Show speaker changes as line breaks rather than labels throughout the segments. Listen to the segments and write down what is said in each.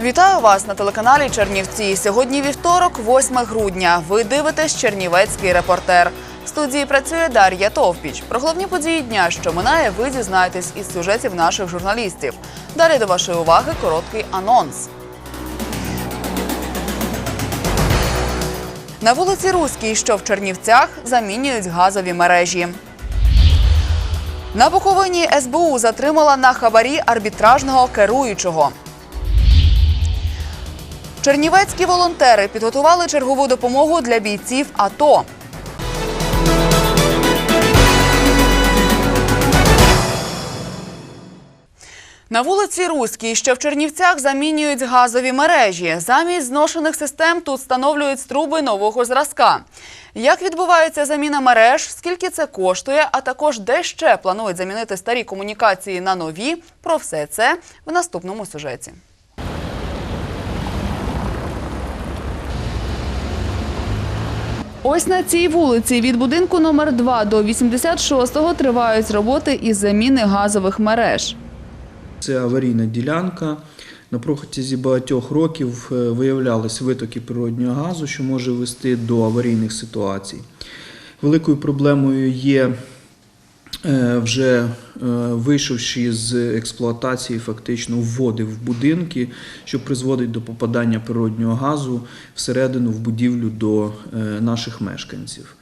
Вітаю вас на телеканалі Чернівці. Сьогодні вівторок, 8 грудня. Ви дивитесь Чернівецький репортер. В студії працює Дар'я Товпіч. Про головні події дня, що минає, ви дізнаєтесь із сюжетів наших журналістів. Далі до вашої уваги короткий анонс. На вулиці Руській, що в Чернівцях, замінюють газові мережі. На Буковині СБУ затримала на хабарі арбітражного керуючого. Чернівецькі волонтери підготували чергову допомогу для бійців АТО. На вулиці Руській, що в Чернівцях, замінюють газові мережі. Замість зношених систем тут встановлюють труби нового зразка. Як відбувається заміна мереж, скільки це коштує, а також де ще планують замінити старі комунікації на нові, про все це в наступному сюжеті. Ось на цій вулиці від будинку номер 2 до 86-го тривають роботи із заміни газових мереж.
Це аварійна ділянка. На протязі багатьох років е, виявлялись витоки природнього газу, що може вести до аварійних ситуацій. Великою проблемою є вже е, вийшовши з експлуатації фактично вводи в будинки, що призводить до попадання природнього газу всередину в будівлю до е, наших мешканців.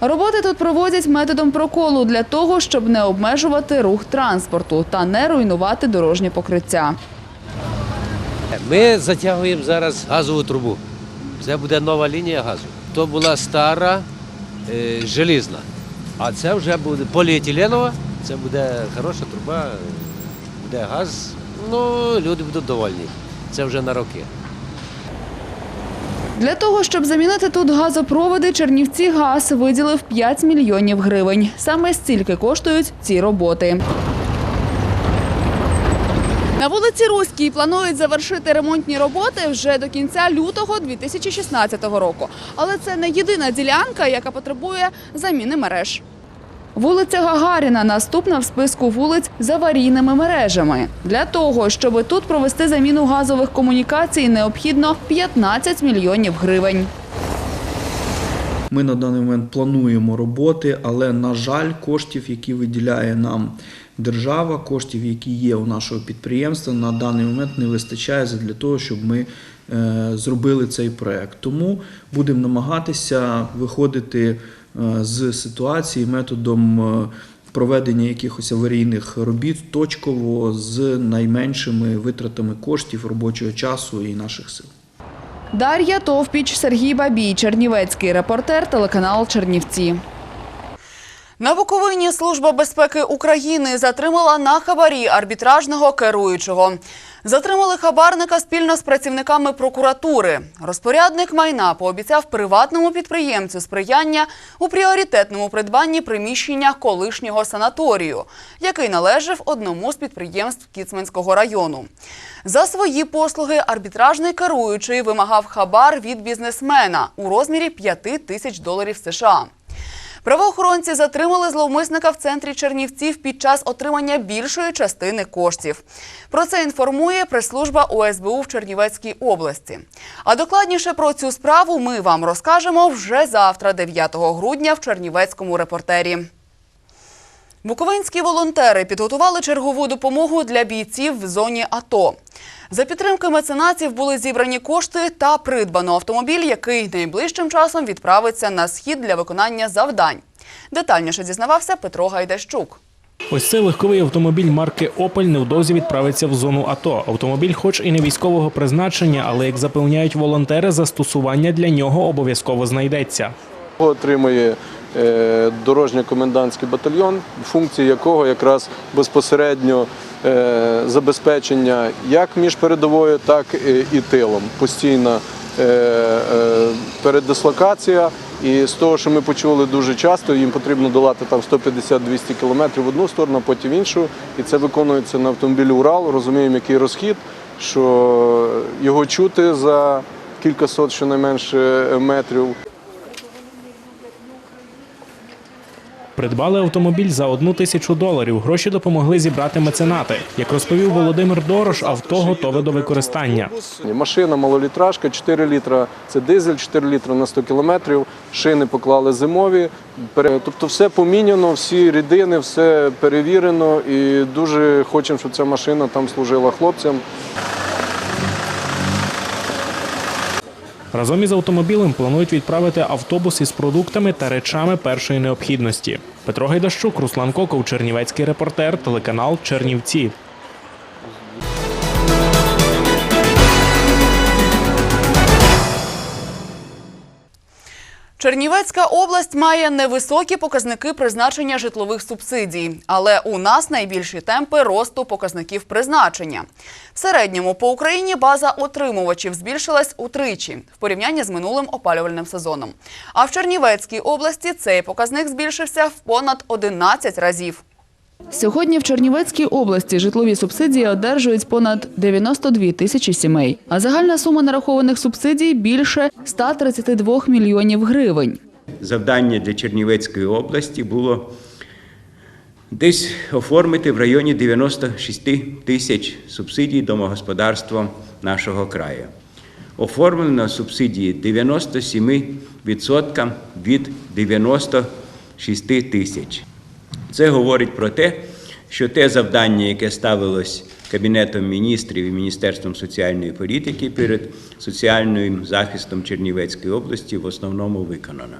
Роботи тут проводять методом проколу для того, щоб не обмежувати рух транспорту та не руйнувати дорожнє покриття.
Ми затягуємо зараз газову трубу. Це буде нова лінія газу. То була стара е, желізна, а це вже буде поліетиленова, це буде хороша труба, буде газ. Ну, люди будуть довольні. Це вже на роки.
Для того, щоб замінити тут газопроводи, Чернівці газ виділив 5 мільйонів гривень. Саме стільки коштують ці роботи. На вулиці Руській планують завершити ремонтні роботи вже до кінця лютого 2016 року. Але це не єдина ділянка, яка потребує заміни мереж. Вулиця Гагаріна наступна в списку вулиць з аварійними мережами. Для того, щоб тут провести заміну газових комунікацій, необхідно 15 мільйонів гривень.
Ми на даний момент плануємо роботи, але, на жаль, коштів, які виділяє нам держава, коштів, які є у нашого підприємства, на даний момент не вистачає для того, щоб ми е, зробили цей проект. Тому будемо намагатися виходити е, з ситуації методом е, проведення якихось аварійних робіт точково з найменшими витратами коштів, робочого часу і наших сил.
Дар'я Товпіч, Сергій Бабій, Чернівецький репортер, телеканал Чернівці. На Буковині Служба безпеки України затримала на хабарі арбітражного керуючого. Затримали хабарника спільно з працівниками прокуратури. Розпорядник майна пообіцяв приватному підприємцю сприяння у пріоритетному придбанні приміщення колишнього санаторію, який належав одному з підприємств Кіцманського району. За свої послуги арбітражний керуючий вимагав хабар від бізнесмена у розмірі 5 тисяч доларів США. Правоохоронці затримали зловмисника в центрі Чернівців під час отримання більшої частини коштів. Про це інформує прес-служба ОСБУ в Чернівецькій області. А докладніше про цю справу ми вам розкажемо вже завтра, 9 грудня, в Чернівецькому репортері. Буковинські волонтери підготували чергову допомогу для бійців в зоні АТО. За підтримки меценатів були зібрані кошти та придбано автомобіль, який найближчим часом відправиться на схід для виконання завдань. Детальніше дізнавався Петро Гайдащук.
Ось цей легковий автомобіль марки Опель невдовзі відправиться в зону АТО. Автомобіль, хоч і не військового призначення, але як запевняють волонтери, застосування для нього обов'язково знайдеться.
Отримує дорожньо-комендантський батальйон, функції якого якраз безпосередньо е, забезпечення як між передовою, так і- тилом. Постійна е, е, передислокація. І з того, що ми почули дуже часто, їм потрібно долати там 150-200 кілометрів в одну сторону, потім в іншу. І це виконується на автомобілі Урал. Розуміємо, який розхід, що його чути за кількасот щонайменше метрів.
Придбали автомобіль за одну тисячу доларів. Гроші допомогли зібрати меценати. Як розповів Володимир Дорош, авто готове до використання.
Машина малолітражка, 4 літра це дизель, 4 літра на 100 кілометрів. Шини поклали зимові. Тобто все поміняно, всі рідини, все перевірено і дуже хочемо, щоб ця машина там служила хлопцям.
Разом із автомобілем планують відправити автобус із продуктами та речами першої необхідності. Петро Гайдащук, Руслан Коков, Чернівецький репортер, телеканал Чернівці.
Чернівецька область має невисокі показники призначення житлових субсидій, але у нас найбільші темпи росту показників призначення. В середньому по Україні база отримувачів збільшилась утричі в порівнянні з минулим опалювальним сезоном. А в Чернівецькій області цей показник збільшився в понад 11 разів. Сьогодні в Чернівецькій області житлові субсидії одержують понад 92 тисячі сімей, а загальна сума нарахованих субсидій більше 132 мільйонів гривень.
завдання для Чернівецької області було десь оформити в районі 96 тисяч субсидій домогосподарствам нашого краю. Оформлено субсидії 97% від 96 тисяч. Це говорить про те, що те завдання, яке ставилось Кабінетом міністрів і Міністерством соціальної політики перед соціальним захистом Чернівецької області, в основному виконано.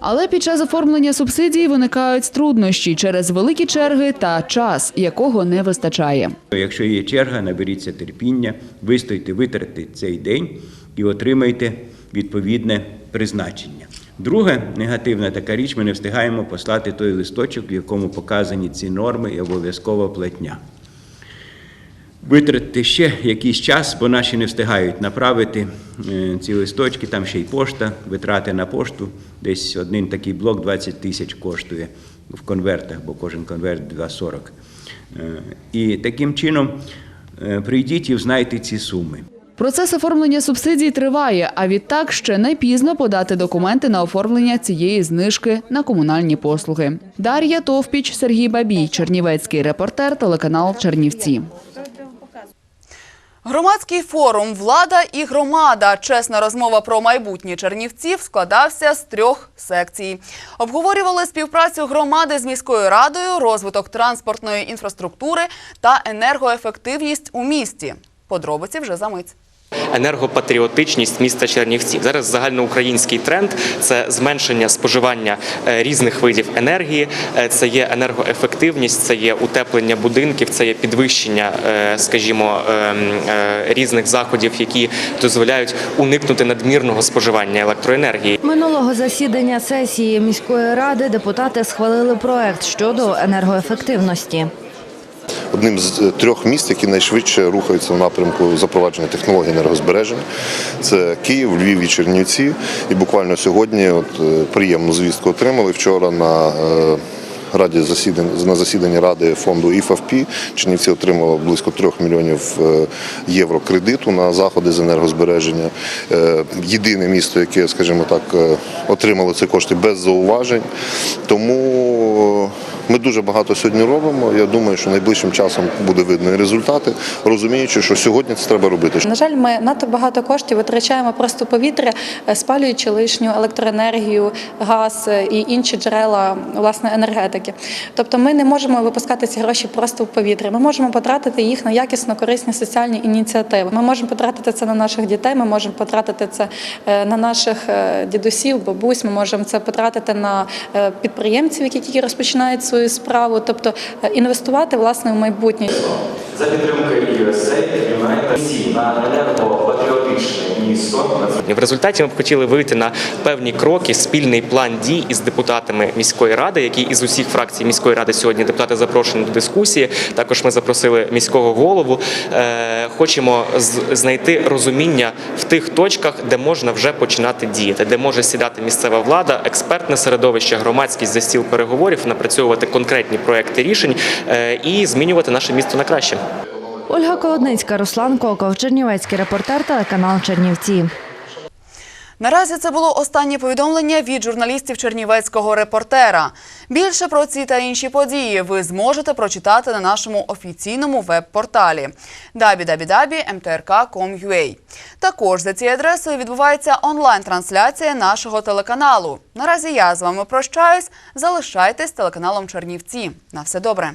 Але під час оформлення субсидій виникають труднощі через великі черги та час, якого не вистачає.
Якщо є черга, наберіться терпіння, вистойте, витратите цей день і отримайте відповідне призначення. Друга негативна така річ, ми не встигаємо послати той листочок, в якому показані ці норми і обов'язкова платня. Витратити ще якийсь час, бо наші не встигають направити е, ці листочки, там ще й пошта, витрати на пошту. Десь один такий блок 20 тисяч коштує в конвертах, бо кожен конверт 2,40. Е, І таким чином е, прийдіть і взнайте ці суми.
Процес оформлення субсидій триває, а відтак ще не пізно подати документи на оформлення цієї знижки на комунальні послуги. Дар'я Товпіч, Сергій Бабій, Чернівецький репортер, телеканал Чернівці. Громадський форум Влада і громада. Чесна розмова про майбутнє чернівців складався з трьох секцій. Обговорювали співпрацю громади з міською радою, розвиток транспортної інфраструктури та енергоефективність у місті. Подробиці вже за мить.
Енергопатріотичність міста Чернівців. Зараз загальноукраїнський тренд це зменшення споживання е, різних видів енергії, е, це є енергоефективність, це є утеплення будинків, це є підвищення, е, скажімо, е, м, е, різних заходів, які дозволяють уникнути надмірного споживання електроенергії.
Минулого засідання сесії міської ради депутати схвалили проект щодо енергоефективності.
Одним з е, трьох міст, які найшвидше рухаються в напрямку запровадження технологій енергозбереження. Це Київ, Львів і Чернівці. І буквально сьогодні от, е, приємну звістку отримали вчора на е, Раді засідань на засіданні ради фонду IFFP Чернівці отримали близько 3 мільйонів е, євро кредиту на заходи з енергозбереження. Е, Єдине місто, яке, скажімо так, е, отримало ці кошти без зауважень. Тому ми дуже багато сьогодні робимо. Я думаю, що найближчим часом буде видно і результати, розуміючи, що сьогодні це треба робити.
На жаль, ми надто багато коштів витрачаємо просто повітря, спалюючи лишню електроенергію, газ і інші джерела власне енергетики. Тобто, ми не можемо випускати ці гроші просто в повітря. Ми можемо потратити їх на якісно корисні соціальні ініціативи. Ми можемо потратити це на наших дітей. Ми можемо потратити це е, на наших е, дідусів, бабусь. Ми можемо це потратити на е, підприємців, які тільки розпочинають свою справу, тобто інвестувати власне в майбутнє.
За підтримки USA приймає всі на
В результаті ми б хотіли вийти на певні кроки, спільний план дій із депутатами міської ради, які із усіх фракцій міської ради сьогодні депутати запрошені до дискусії. Також ми запросили міського голову. Е, Хочемо знайти розуміння в тих точках, де можна вже починати діяти, де може сідати місцева влада, експертне середовище, громадськість за стіл переговорів, напрацьовувати конкретні проекти рішень е, і змінювати наше місто на краще.
Ольга Колодницька, Руслан Коков, Чернівецький репортер, телеканал Чернівці.
Наразі це було останнє повідомлення від журналістів Чернівецького репортера. Більше про ці та інші події ви зможете прочитати на нашому офіційному веб-порталі www.mtrk.com.ua. Також за цією адресою відбувається онлайн-трансляція нашого телеканалу. Наразі я з вами прощаюсь. Залишайтесь телеканалом Чернівці. На все добре.